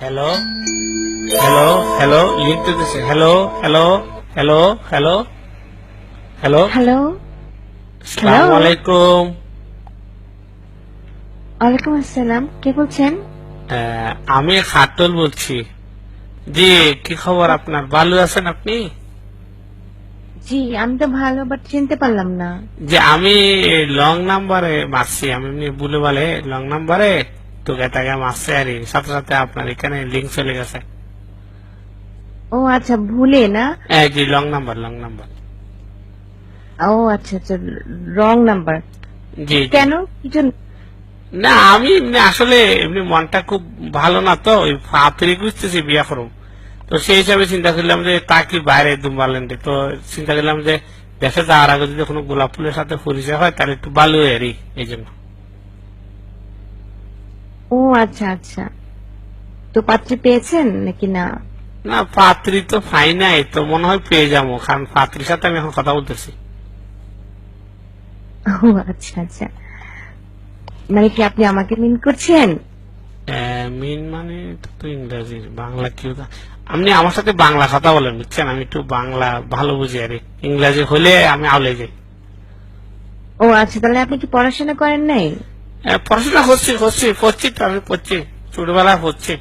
Hello hello hello link দিছে hello hello hello hello hello hello সালাম আলাইকুম ওয়ালাইকুম আসসালাম কে বলছেন? আমি খাটল বলছি। জি কি খবর আপনার? ভালো আছেন আপনি? জি আমি তো ভালো বাট চিনতে পারলাম না। যে আমি লং নাম্বারে মারছি আমি এমনি বলে বলে লং নাম্বারে তো গেটাকে মারছে আর কি। সাথে সাথে আপনার এখানে লিঙ্ক চলে গেছে। ও আচ্ছা ভুলে না? এই জি লং নাম্বার লং নাম্বার ও আচ্ছা আচ্ছা রং নাম্বার জি। কেন? কি জন্য? না আমি এমনি আসলে এমনি মনটা খুব ভালো না তো ওই ফাপড়ি বুঝতেছি বিয়া করুম। তো সেই হিসাবে চিন্তা করলাম যে তা কি বাইরে দুম্বালেন্ডে? তো চিন্তা করলাম যে দেশে যাওয়ার আগে যদি কোনো গোলাপ ফুলের সাথে পরিচয় হয় তাহলে একটু ভালো হয় এই জন্য। ও আচ্ছা আচ্ছা। তো পাত্রী পেয়েছেন নাকি না? না পাত্রী তো পাই নাই তো মনে হয় পেয়ে যাব কারণ পাত্রীর সাথে আমি এখন কথা বলতেছি। ও আচ্ছা আচ্ছা। মানে কি আপনি আমাকে মিন করছেন? মিন মানে তো ইংরাজির বাংলা কি? আপনি আমার সাথে বাংলা কথা বলেন বুঝছেন? আমি একটু বাংলা ভালো বুঝি আর। ইংরাজি হলে আমি আউলে যাই। ও আচ্ছা তাহলে আপনি কি পড়াশোনা করেন নাই? পড়াশোনা করছি করছি পড়ছি তো আমি পড়ছি ছোটবেলায় পড়ছি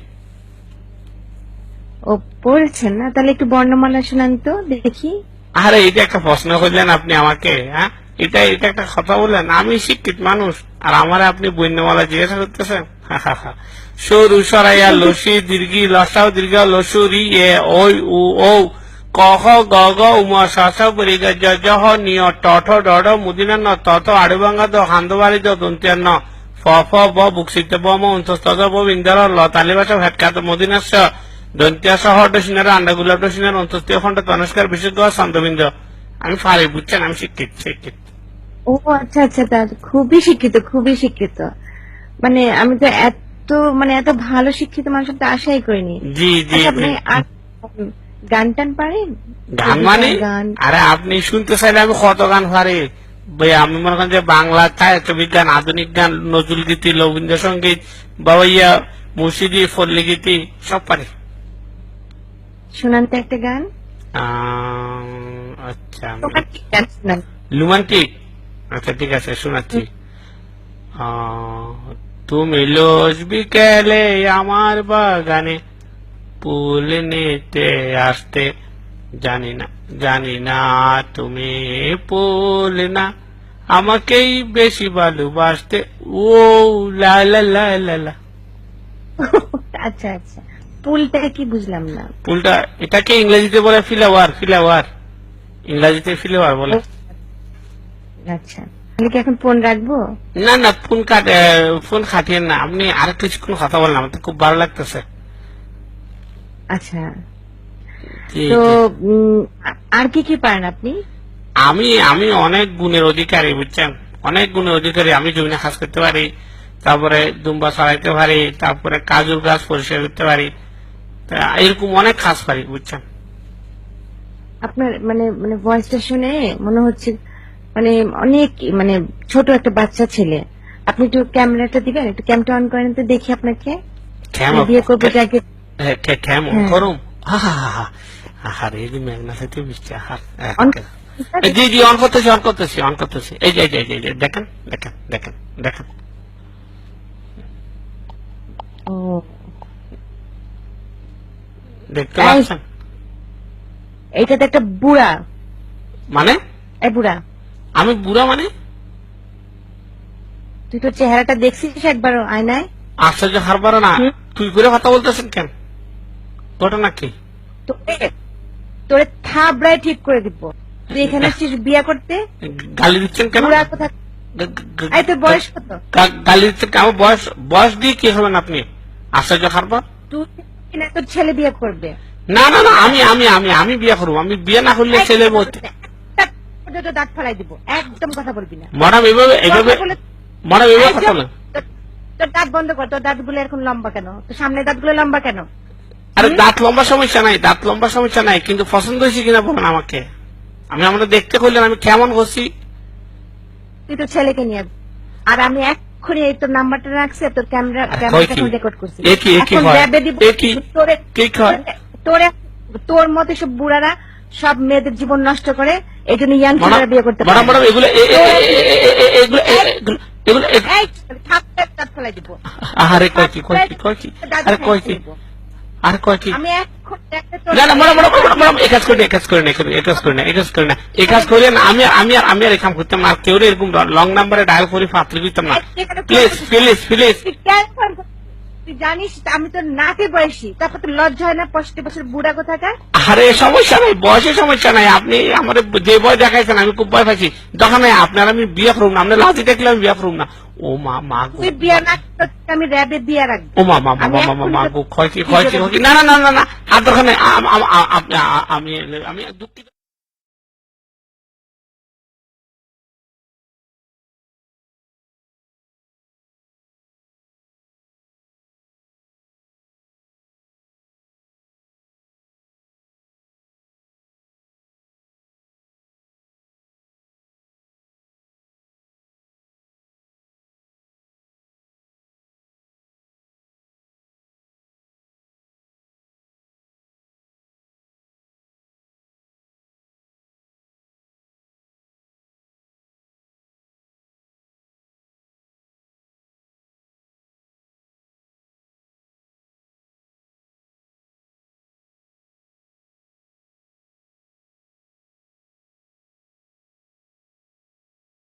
ও পড়েছেন না তাহলে একটু বর্ণমালা শোনান তো দেখি। আরে এটা একটা প্রশ্ন করলেন আপনি আমাকে হ্যাঁ? এটা এটা একটা কথা বললেন আমি শিক্ষিত মানুষ আর আমার আপনি বন্যমালা জিজ্ঞাসা করতেছেন? হা, হা, হা। সরু সরাইয়া লসি দীর্ঘি লসাও দীর্ঘ লসুরি এ ওই উ ও ক খ গ গ উম স স পরি গ জ জ নিয় ট ঠ ড ঢ মুদিনা ন ত ত আড়ুবাঙ্গা দ হান্দবাড়ি দ দন্তিয়া ন। ফ ফ ব বুকসিত ব ম ব বিন্দার ল তালিবাস ভেটকাত আন্ডাগুলা ডসিনার অন্তস্তীয় খণ্ড তনস্কার বিশেষজ্ঞ ছন্দবিন্দ। আমি পারি বুঝছেন আমি শিক্ষিত শিক্ষিত। ও আচ্ছা আচ্ছা তা খুবই শিক্ষিত খুবই শিক্ষিত। মানে আমি তো এত মানে এত ভালো শিক্ষিত মানুষ তো আশাই করিনি। জি জি আচ্ছা, আপনি গান টান পারেন? গান মানে? আরে আপনি শুনতে চাইলে আমি কত গান পারি ভাই আমি মনে করেন যে বাংলা বিজ্ঞান আধুনিক গান নজরুল গীতি রবীন্দ্রসঙ্গীত বাবা মুর্শিদি ফল্লি গীতি সব পারি। শোনান তো একটা গান। আচ্ছা। রোমান্টিক আচ্ছা ঠিক আছে শোনাচ্ছি। তুমি লোজ বিকেলে আমার বাগানে ফুল নিতে আসতে জানি না জানি না তুমি ফুল না। আমাকেই বেশি ভালোবাসতে। ও লা লা লা লা লা। আচ্ছা আচ্ছা। পুলটা কি বুঝলাম না। ফুলটা এটাকে ইংরেজিতে বলে ফিলাওয়ার ফিলাওয়ার। ইংরেজিতে ফিলাওয়ার বলে। আচ্ছা। আমি কি এখন ফোন রাখব? না না ফোন কাট ফোন খাটিয়েন না। আপনি আর কিছুক্ষণ কথা তো খুব ভালো লাগতেছে। আচ্ছা। তো আর কি কি পারেন আপনি? আমি আমি অনেক গুণের অধিকারী বুঝছেন? অনেক গুণের অধিকারী। আমি জমিনে কাজ করতে পারি তারপরে দুম্বা পারি তারপরে কাজুর গাছ পরিষ্কার করতে পারি। এরকম অনেক কাজ পারি বুঝছেন? আপনার মানে মানে ভয়েসটা শুনে মনে হচ্ছে মানে অনেক মানে ছোট একটা বাচ্চা ছেলে। আপনি একটু ক্যামেরাটা দিবেন একটু ক্যামটা অন করেন তো দেখি আপনাকে। বিয়ে করব কেমন। করুম আহার এই যে মেঘনা সাথে বৃষ্টি আহার অন এই জি জি অন করতেছি অন করতেছি অন করতেছি এই যে এই যে, এই যে, এই যে, দেখেন দেখেন দেখেন দেখেন দেখতে পাচ্ছেন এইটা তো একটা বুড়া মানে এই বুড়া আমি বুড়া মানে তুই তো চেহারাটা দেখছিস একবার আয়নায়? আশ্চর্য হারবার না। তুই করে কথা বলতেছেন কেন? ঘটনা কি তোরে তোরে থাবড়ায় ঠিক করে দিব। তুই এখানে আসছিস বিয়া করতে? গালি দিচ্ছেন কেন? এই তোর বয়স কত? গালি দিচ্ছেন? আমার বয়স বয়স দিয়ে কি হবেন আপনি? আশ্চর্য হারবার তুই কিনা তোর ছেলে বিয়ে করবে? না না না আমি আমি আমি আমি বিয়ে করব। আমি বিয়ে না করলে ছেলের মধ্যে একটা দাঁত ফেলাই দিব। একদম কথা বলবি না। ম্যাডাম এইভাবে এইভাবে কথা ম্যাডাম বলেন তোর- তোর দাঁত বন্ধ কর। তোর দাঁতগুলো এরকম লম্বা কেন? তোর সামনে দাঁতগুলো লম্বা কেন? আরে দাঁত লম্বা সমস্যা নাই দাঁত লম্বা সমস্যা নাই কিন্তু পছন্দ হয়েছে কিনা বলেন আমাকে আমি আমরা দেখতে করলেন আমি কেমন করছি তুই তো ছেলেকে নিয়ে আর আমি এক এক্ষুনি এই তোর নাম্বারটা রাখছে ক্যামেরা? রেকর্ড করছি হয়? র্যাবে দিব এ কি? তোরে কি হয়? তোরে তোর মতো সব বুড়ারা সব মেয়েদের জীবন নষ্ট করে এই জন্য ইয়াং ছেলেরা বিয়ে করতে পারে ম্যাডাম এগুলো এগুলো এগুলো এগুলো আরে কয় কি কয় কি কয় কি আরে কয় কি দিব। আরে কয় কি? না না কাজ করি কাজ করি না এই কাজ করি না এই কাজ করি না এই কাজ করি না। আমি আমি আর আমি আর করতাম না। কেউ এরকম লং নাম্বারে ডায়াল করে ফাতলি করতাম না। প্লিজ প্লিজ প্লিজ তুই জানিস আমি তোর নাতি বয়সী তারপর তোর লজ্জা হয় না পঁয়ষট্টি বছর বুড়া কোথাকার? আরে সমস্যা নাই বয়সের সমস্যা নাই। আপনি আমার যে বয় দেখাইছেন আমি খুব ভয় পাইছি। তখন আপনার আমি বিয়ে করুম না আপনার দেখলে আমি বিয়ে করুম না। ও মা মা গো। তুই বিয়ে না আমি র্যাবে বিয়ে রাখব। ও মা মা মা মা মা মা গো ক্ষয় কি ক্ষয় কি না না না না না আর দরকার নেই আম- দুঃখিত।